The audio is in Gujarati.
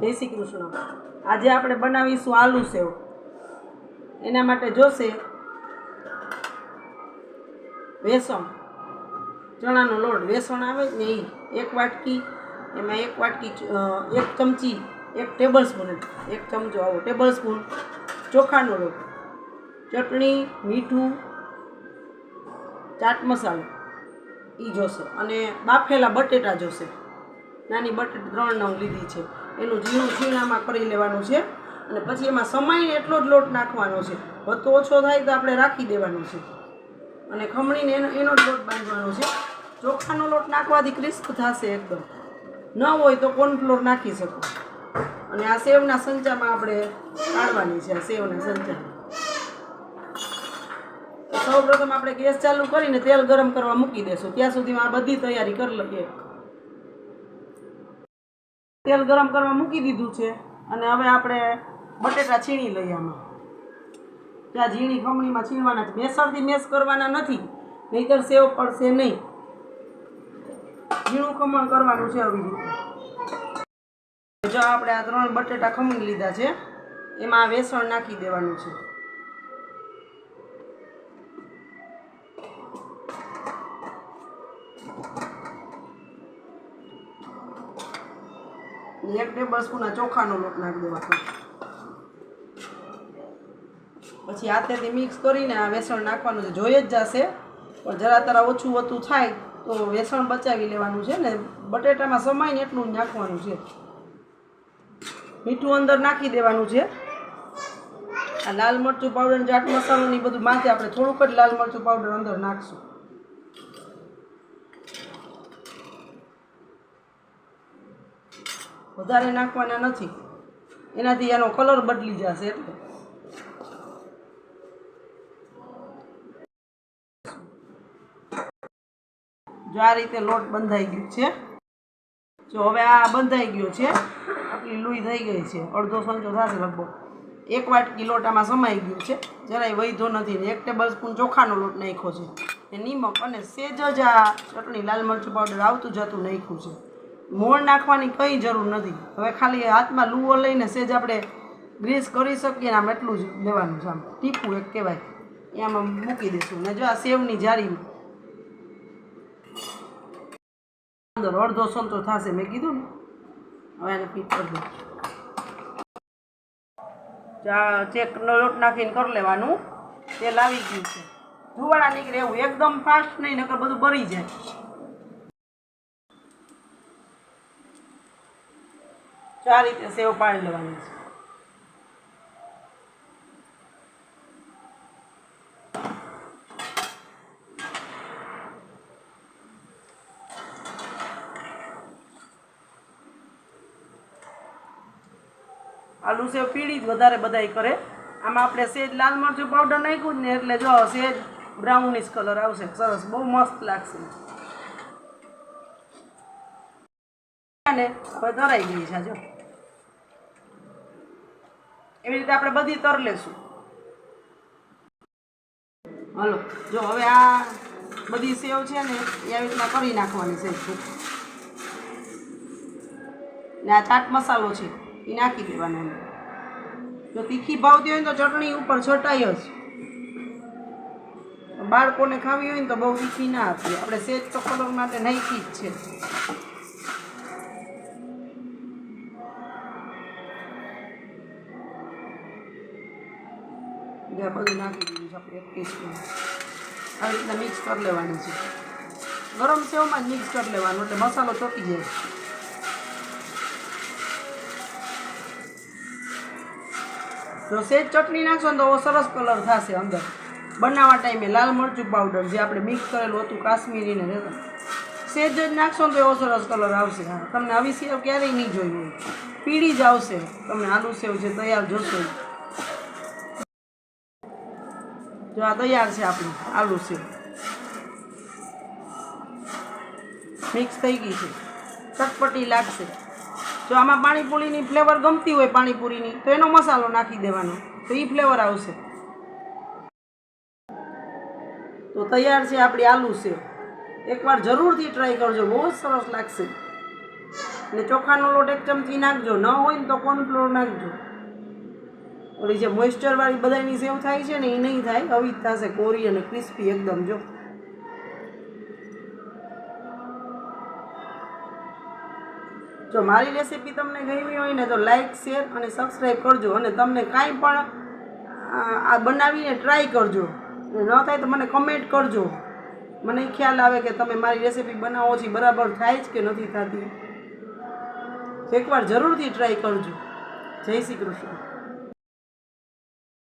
જય શ્રી કૃષ્ણ. આજે આપણે બનાવીશું આલુ સેવ. એના માટે જોશે વેસણ. ચણાનો લોટ. વેસણ આવે ને એ એક વાટકી, એમાં એક વાટકી એક ચમચી, એક ટેબલ સ્પૂન એક ચમચો આવો ટેબલ સ્પૂન ચોખાનો લોટ. ચટણી, મીઠું, ચાટ મસાલો. એ જોશે. અને બાફેલા બટેટા જોશે. નાની બટેટ ત્રણ નવ લીધી છે. એનું ઝીણું છીણામાં કરી લેવાનું છે અને પછી એમાં સમાઈને એટલો જ લોટ નાખવાનો છે. વધતો ઓછો થાય તો આપણે રાખી દેવાનો છે. અને ખમણીને એનો એનો જ લોટ બાંધવાનો છે. ચોખાનો લોટ નાખવાથી ક્રિસ્પ થશે એકદમ. ન હોય તો કોર્નફ્લોર નાખી શકો. અને આ સેવના સંચામાં આપણે કાઢવાની છે, આ સેવના સંચા સૌ પ્રથમ આપણે ગેસ ચાલુ કરીને તેલ ગરમ કરવા મૂકી દેશું. ત્યાં સુધીમાં આ બધી તૈયારી કરી લઈએ. તેલ ગરમ કરવા મૂકી દીધું છે અને હવે આપણે બટેટા છીણી લઈએ આમાં. ત્યાં ઝીણી ખમણીમાં છીણવાના છે. મેસરથી મેસ કરવાના નથી, નહીતર સેવ પડશે નહીં. ઝીણું ખમણ કરવાનું છે આવી રીતે. જો આપણે આ ત્રણ બટેટા ખમણી લીધા છે, એમાં વેસણ નાખી દેવાનું છે. અને એક ટેબલ સ્પૂન ચોખાનો લોટ નાખી દેવાનો. પછી હાથેથી મિક્સ કરીને આ વેસણ નાખવાનું છે. જોઈ જ જશે. પણ જરા તરા ઓછું ઓછું થાય તો વેસણ બચાવી લેવાનું છે ને બટેટામાં સમાઈને એટલું જ નાખવાનું છે. મીઠું અંદર નાખી દેવાનું છે. આ લાલ મરચું પાવડર ચાટ મસાલો ને બધું માથે આપણે થોડુંક જ લાલ મરચું પાવડર અંદર નાખશું. વધારે નાખવાના નથી. એનાથી એનો કલર બદલી જશે એટલે. જો આ રીતે લોટ બંધાઈ ગયું છે. જો હવે આ બંધાઈ ગયો છે. આટલી લુઈ થઈ ગઈ છે. અડધો સંચો થશે લગભગ. એક વાટકી લોટ આમાં સમાઈ ગયું છે. જરાય વૈધો નથી એક ટેબલ સ્પૂન ચોખાનો લોટ નાખ્યો છે. એ નિમક અને સેજ જ આ ચટણી લાલ મરચું પાવડર આવતું જતું નાખ્યું છે. મોણ નાખવાની કંઈ જરૂર નથી. હવે ખાલી હાથમાં લુવો લઈને સેજ આપણે ગ્રીસ કરી શકીએ આમ એટલું જ લેવાનું છે આમ. ટીપું એક કહેવાય. એ આમાં મૂકી દઈશું. ને જો આ સેવની જારી અંદર અડધો સંતો થશે. મેં કીધું ને. હવે એને ફીટ કરી દઉં. ચેકનો લોટ નાખીને કરી લેવાનું. તેલ આવી ગયું છે. ધુવાડા નીકળે એવું એકદમ ફાસ્ટ નહીં, નકર બધું બળી જાય. તો આ રીતે સેવ પાડી લેવાની છે. આલુ સેવ પીળી જ વધારે બધાય કરે. આમાં આપણે સેજ લાલ મરચું પાવડર નાખ્યું જ ને એટલે જો સેજ બ્રાઉનિશ કલર આવશે. સરસ, બહુ મસ્ત લાગશે. અને હવે ધરાઈ ગઈ છે, જો. એવી રીતે આપણે બધી તર લેશું. હલો, જો હવે આ બધી સેવ છે ને, એ આવી રીતના કરી નાખવાની છે. ને આ ચાટ મસાલો છે, એ નાખી દેવાનો જો તીખી ભાવતી હોય ને તો ચટણી ઉપર છટાય જ. બાળકોને ખાવી હોય ને તો બહુ તીખી ના આપીએ આપણે સેજ તો કલર માટે નાખી જ છે. જે બધું નાખી દીધું છે એક ટીસ્પૂન આવી રીતના મિક્સ કરી લેવાની છે. ગરમ સેવમાં જ મિક્સ કરી લેવાનું, એટલે મસાલો ચોટી જાય. જો સેજ ચટણી નાખશો ને તો સરસ કલર થશે અંદર. બનાવવા ટાઈમે લાલ મરચું પાવડર જે આપણે મિક્સ કરેલું હતું કાશ્મીરીને રહેતા સેજ જ નાખશો ને તો એવો સરસ કલર આવશે. તમને આવી સેવ ક્યારેય નહીં જોઈ હોય. પીળી જ આવશે. તમને આલુ સેવ છે તૈયાર જોશો જો આ તૈયાર છે આપણું, આલુ સેવ મિક્સ થઈ ગઈ છે. ચટપટી લાગશે. જો આમાં પાણીપુરીની ફ્લેવર ગમતી હોય પાણીપુરીની, તો એનો મસાલો નાખી દેવાનો. તો એ ફ્લેવર આવશે. તો તૈયાર છે આપણી આલુ સેવ એકવાર જરૂરથી ટ્રાય કરજો, બહુ જ સરસ લાગશે. ને ચોખાનો લોટ એક ચમચી નાખજો. ન હોય ને તો કોર્નફ્લોર નાખજો. ઓલી જે મોઇસ્ચરવાળી બધાની સેવ થાય છે ને એ નહીં થાય. આવી જ થશે કોરી અને ક્રિસ્પી એકદમ, જો. જો મારી રેસીપી તમને ગમી હોય ને તો લાઇક શેર અને સબસ્ક્રાઈબ કરજો અને તમને કાંઈ પણ આ બનાવીને ટ્રાય કરજો. ન થાય તો મને કમેન્ટ કરજો. મને ખ્યાલ આવે કે તમે મારી રેસીપી બનાવો છો બરાબર થાય જ કે નથી થતી. એકવાર જરૂરથી ટ્રાય કરજો. જય શ્રી કૃષ્ણ.